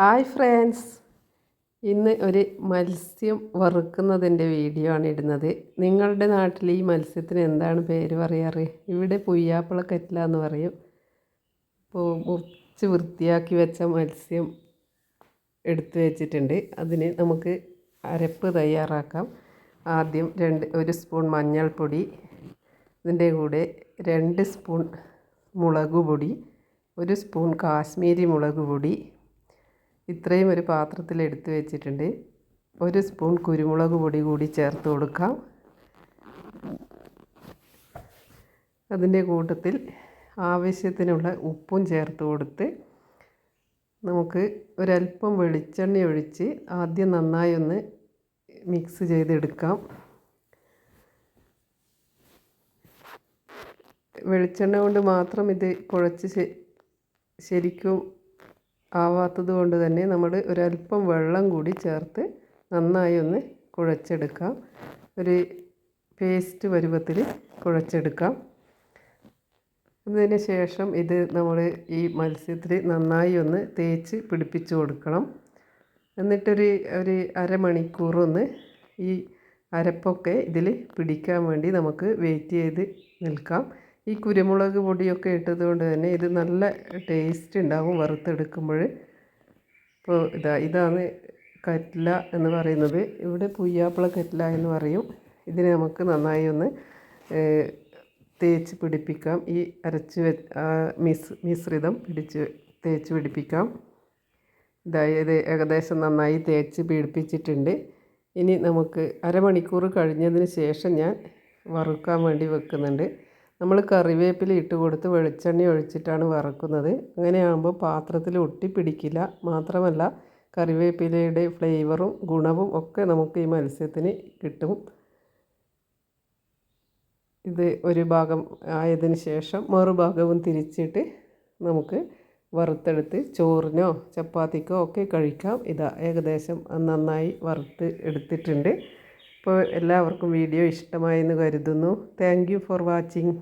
Hi friends. ഇന്ന് ഒരു മത്സ്യം വറുക്കുന്നതിന്റെ വീഡിയോ ആണ് ഇടുന്നത്. നിങ്ങളുടെ നാട്ടിൽ ഈ മത്സ്യത്തിന് എന്താണ് പേര് പറയാറ്? ഇവിടെ പുയ്യാപ്പിള എന്ന് പറയും. ഇപ്പോൾ മുറിച്ച് വൃത്തിയാക്കി വെച്ച മത്സ്യം എടുത്തു വെച്ചിട്ടുണ്ട്. അതിന് നമുക്ക് അരപ്പ് തയ്യാറാക്കാം. ആദ്യം രണ്ട് ഒരു സ്പൂൺ മഞ്ഞൾപ്പൊടി ഇതിന്റെ കൂടെ രണ്ട് സ്പൂൺ മുളക് പൊടി ഒരു സ്പൂൺ കാശ്മീരി മുളക് പൊടി ഇത്രയും ഒരു പാത്രത്തിൽ എടുത്തു വെച്ചിട്ടുണ്ട്. ഒരു സ്പൂൺ കുരുമുളക് പൊടി കൂടി ചേർത്ത് കൊടുക്കാം. അതിന്റെ കൂട്ടത്തിൽ ആവശ്യത്തിനുള്ള ഉപ്പും ചേർത്ത് കൊടുത്ത് നമുക്ക് ഒരല്പം വെളിച്ചെണ്ണ ഒഴിച്ച് ആദ്യം നന്നായി ഒന്ന് മിക്സ് ചെയ്തെടുക്കാം. വെളിച്ചെണ്ണ കൊണ്ട് മാത്രം ഇത് കുഴച്ച് ശരിക്കും ആവാത്തത് കൊണ്ട് തന്നെ നമ്മൾ ഒരല്പം വെള്ളം കൂടി ചേർത്ത് നന്നായി ഒന്ന് കുഴച്ചെടുക്കാം. ഒരു പേസ്റ്റ് പരുവത്തിൽ കുഴച്ചെടുക്കാം. അതിന് ശേഷം ഇത് നമ്മൾ ഈ മത്സ്യത്തിൽ നന്നായി ഒന്ന് തേച്ച് പിടിപ്പിച്ച് കൊടുക്കണം. എന്നിട്ടൊരു ഒരു അരമണിക്കൂറൊന്ന് ഈ അരപ്പൊക്കെ ഇതിൽ പിടിക്കാൻ വേണ്ടി നമുക്ക് വെയിറ്റ് ചെയ്ത് നിൽക്കാം. ഈ കുരുമുളക് പൊടിയൊക്കെ ഇട്ടത് കൊണ്ട് തന്നെ ഇത് നല്ല ടേസ്റ്റ് ഉണ്ടാകും വറുത്തെടുക്കുമ്പോൾ. ഇപ്പോൾ ഇതാ ഇതാണ് കറ്റ്ല എന്ന് പറയുന്നത്. ഇവിടെ പുയ്യാപ്പിള കറ്റ്ല എന്ന് പറയും. ഇതിനെ നമുക്ക് നന്നായി ഒന്ന് തേച്ച് പിടിപ്പിക്കാം. ഈ അരച്ച് മിസ് മിശ്രിതം പിടിച്ച് തേച്ച് പിടിപ്പിക്കാം. ഇതായത് ഏകദേശം നന്നായി തേച്ച് പിടിപ്പിച്ചിട്ടുണ്ട്. ഇനി നമുക്ക് അരമണിക്കൂർ കഴിഞ്ഞതിന് ശേഷം ഞാൻ വറുക്കാൻ വേണ്ടി വെക്കുന്നുണ്ട്. നമ്മൾ കറിവേപ്പില ഇട്ട് കൊടുത്ത് വെളിച്ചെണ്ണ ഒഴിച്ചിട്ടാണ് വറക്കുന്നത്. അങ്ങനെയാകുമ്പോൾ പാത്രത്തിൽ ഒട്ടിപ്പിടിക്കില്ല മാത്രമല്ല കറിവേപ്പിലയുടെ ഫ്ലേവറും ഗുണവും ഒക്കെ നമുക്ക് ഈ മത്സ്യത്തിന് കിട്ടും. ഇത് ഒരു ഭാഗം ആയതിന് ശേഷം മറുഭാഗവും തിരിച്ചിട്ട് നമുക്ക് വറുത്തെടുത്ത് ചോറിനോ ചപ്പാത്തിക്കോ ഒക്കെ കഴിക്കാം. ഇതാ ഏകദേശം നന്നായി വറുത്ത് എടുത്തിട്ടുണ്ട്. അപ്പോൾ എല്ലാവർക്കും വീഡിയോ ഇഷ്ടമായെന്ന് കരുതുന്നു. Thank for watching